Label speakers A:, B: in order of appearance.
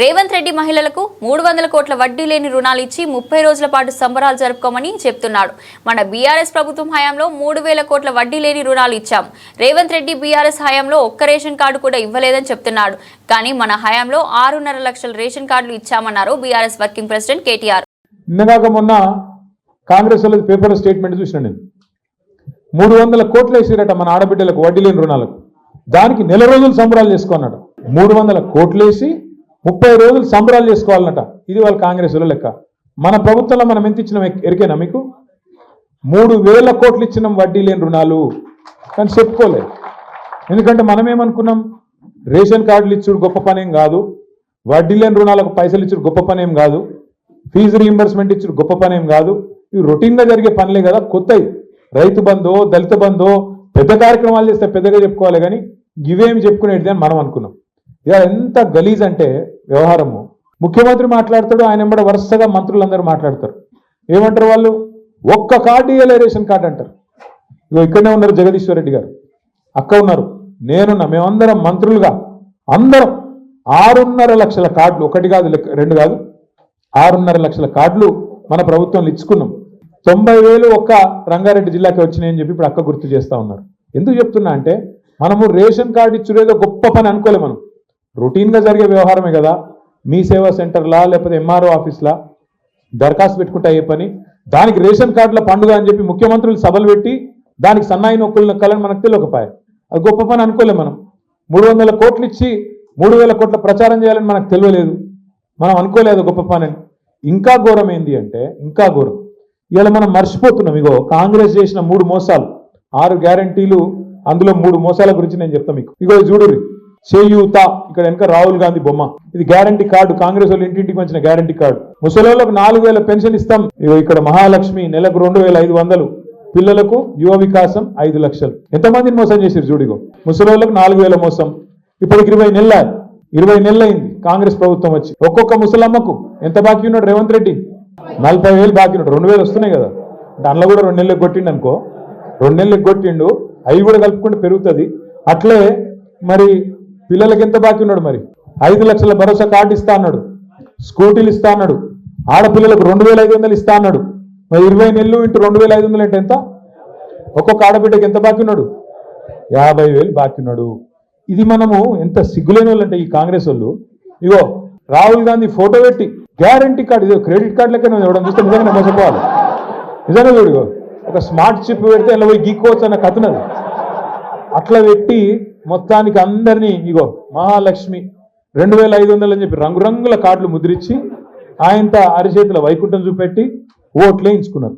A: రేవంత్ రెడ్డి మహిళలకు మూడు వందల కోట్ల వడ్డీ లేని రుణాలు ఇచ్చి ముప్పై రోజుల పాటు సంబరాలు జరుపుకోమని చెప్తున్నాడు. మన బీఆర్ఎస్ ప్రభుత్వం హయాంలో మూడు వేల కోట్ల వడ్డీ లేని రుణాలు ఇచ్చాం. రేవంత్ రెడ్డి బీఆర్ఎస్ హయాంలో ఒక్క రేషన్ కార్డు కూడా ఇవ్వలేదని చెప్తున్నాడు. కానీ మన హయాంలో ఆరున్నర లక్షల రేషన్ కార్డులు ఇచ్చామన్నారు బీఆర్ఎస్ వర్కింగ్ ప్రెసిడెంట్ కేటీఆర్.
B: నిన్నగాక మొన్న కాంగ్రెస్ పేపర్ స్టేట్మెంట్ చూసిన నేను. మూడు వందల కోట్లు వేసిరట మన ఆడబిడ్డలకు వడ్డీ లేని రుణాలకు. దానికి నెల రోజులు సంబరాలు చేసుకున్నాడు మూడు వందల కోట్లు వేసి ముప్పై రోజులు సంబరాలు చేసుకోవాలన్నట. ఇది వాళ్ళ కాంగ్రెస్లో లెక్క. మన ప్రభుత్వంలో మనం ఎంత ఇచ్చినాం ఎరికైనా ఎరికేనా మీకు? మూడు వేల కోట్లు ఇచ్చినాం వడ్డీ లేని రుణాలు. కానీ చెప్పుకోలేదు ఎందుకంటే మనం ఏమనుకున్నాం రేషన్ కార్డులు ఇచ్చుడు గొప్ప పనేం కాదు. వడ్డీ లేని రుణాలకు పైసలు ఇచ్చుడు గొప్ప పనేం కాదు. ఫీజు రీఎంబర్స్మెంట్ ఇచ్చుడు గొప్ప పనేం కాదు. ఇవి రొటీన్గా జరిగే పనులే కదా కొత్తవి రైతు బంధో దళిత బంధో పెద్ద కార్యక్రమాలు చేస్తే పెద్దగా చెప్పుకోవాలి కానీ ఇవేమి చెప్పుకునేది అని మనం అనుకున్నాం. ఇక ఎంత గలీజ్ అంటే వ్యవహారము. ముఖ్యమంత్రి మాట్లాడతాడు ఆయన వెంబడ వరుసగా మంత్రులందరూ మాట్లాడతారు. ఏమంటారు వాళ్ళు? ఒక్క కార్డు ఇవ్వలే రేషన్ కార్డు అంటారు. ఇగో ఇక్కడనే ఉన్నారు జగదీశ్వర్ రెడ్డి గారు. అక్క ఉన్నారు. నేనున్నా మేమందరం మంత్రులుగా అందరం ఆరున్నర లక్షల కార్డులు ఒకటి కాదు రెండు కాదు ఆరున్నర లక్షల కార్డులు మన ప్రభుత్వంలో ఇచ్చుకున్నాం. తొంభై వేలు ఒక్క రంగారెడ్డి జిల్లాకి వచ్చినాయని చెప్పి ఇప్పుడు అక్క గుర్తు చేస్తా ఉన్నారు. ఎందుకు చెప్తున్నా అంటే మనము రేషన్ కార్డు ఇచ్చుడేదో గొప్ప పని అనుకోలే మనం. రొటీన్గా జరిగే వ్యవహారమే కదా. మీ సేవా సెంటర్లా లేకపోతే ఎంఆర్ఓ ఆఫీస్లా దరఖాస్తు పెట్టుకుంటే అయ్యే పని. దానికి రేషన్ కార్డుల పండుగ అని చెప్పి ముఖ్యమంత్రులు సభలు పెట్టి దానికి సన్నాయి నొక్కులు నొక్కాలని మనకు తెలియకపాయ. అది గొప్ప పని అనుకోలే మనం. మూడు వందల కోట్లు ఇచ్చి మూడు వేల కోట్ల ప్రచారం చేయాలని మనకు తెలియలేదు. మనం అనుకోలేదు గొప్ప పని అని. ఇంకా ఘోరం ఏంది అంటే ఇంకా ఘోరం. ఇలా మనం మర్చిపోతున్నాం. ఇగో కాంగ్రెస్ చేసిన మూడు మోసాలు. ఆరు గ్యారంటీలు అందులో మూడు మోసాల గురించి నేను చెప్తాను మీకు. ఇగో చూడుర్రి. చేయూత ఇక్కడ వెనక రాహుల్ గాంధీ బొమ్మ. ఇది గ్యారంటీ కార్డు కాంగ్రెస్ వాళ్ళు ఇంటింటికి వచ్చిన గ్యారంటీ కార్డు ముసలోళ్ళకు నాలుగు వేల పెన్షన్ ఇస్తాం. ఇక్కడ మహాలక్ష్మి నెలకు రెండు వేల ఐదు వందలు. పిల్లలకు యువ వికాసం ఐదు లక్షలు. ఎంతమందిని మోసం చేశారు చూడిగో ముసలోళ్ళకు నాలుగు వేల మోసం. ఇప్పటికి ఇరవై నెలల ఇరవై నెలలైంది కాంగ్రెస్ ప్రభుత్వం వచ్చి. ఒక్కొక్క ముసలమ్మకు ఎంత బాకీ ఉన్నాడు రేవంత్ రెడ్డి? నలభై వేలు బాకీ ఉన్నాడు. రెండు వేలు వస్తున్నాయి కదా. దానిలో కూడా రెండు నెలలకు కొట్టిండు అనుకో. రెండు నెలలకు కొట్టిండు. అవి కూడా కలుపుకుంటే పెరుగుతుంది. అట్లే మరి పిల్లలకి ఎంత బాకీ ఉన్నాడు మరి? ఐదు లక్షల భరోసా కార్డు ఇస్తా అన్నాడు. స్కూటీలు ఇస్తా అన్నాడు. ఆడపిల్లలకు రెండు వేల ఐదు వందలు ఇస్తా అన్నాడు. మరి ఇరవై నెలలు ఇంటూ రెండు వేల ఐదు వందలు అంటే ఎంత? ఒక్కొక్క ఆడబిడ్డకి ఎంత బాకీ ఉన్నాడు? యాభై వేలు బాకీ ఉన్నాడు. ఇది మనము ఎంత సిగ్గులేని వాళ్ళు అంటే ఈ కాంగ్రెస్ వాళ్ళు. ఇగో రాహుల్ గాంధీ ఫోటో పెట్టి గ్యారంటీ కార్డు ఇదో క్రెడిట్ కార్డు లెక్క నువ్వు ఇవ్వడం చూస్తే నిజంగా మోసపోవాలి. నిజంగా చూడు ఒక స్మార్ట్ చిప్ పెడితే ఇలా పోయి గీక్కోవచ్చు అన్న కథనది అట్లా పెట్టి మొత్తానికి అందరినీ ఇగో మహాలక్ష్మి రెండు వేల ఐదు వందలు అని చెప్పి రంగురంగుల కార్డులు ముద్రించి ఆయనతో అరిచేతుల వైకుంఠం చూపెట్టి ఓట్లు వేయించుకున్నారు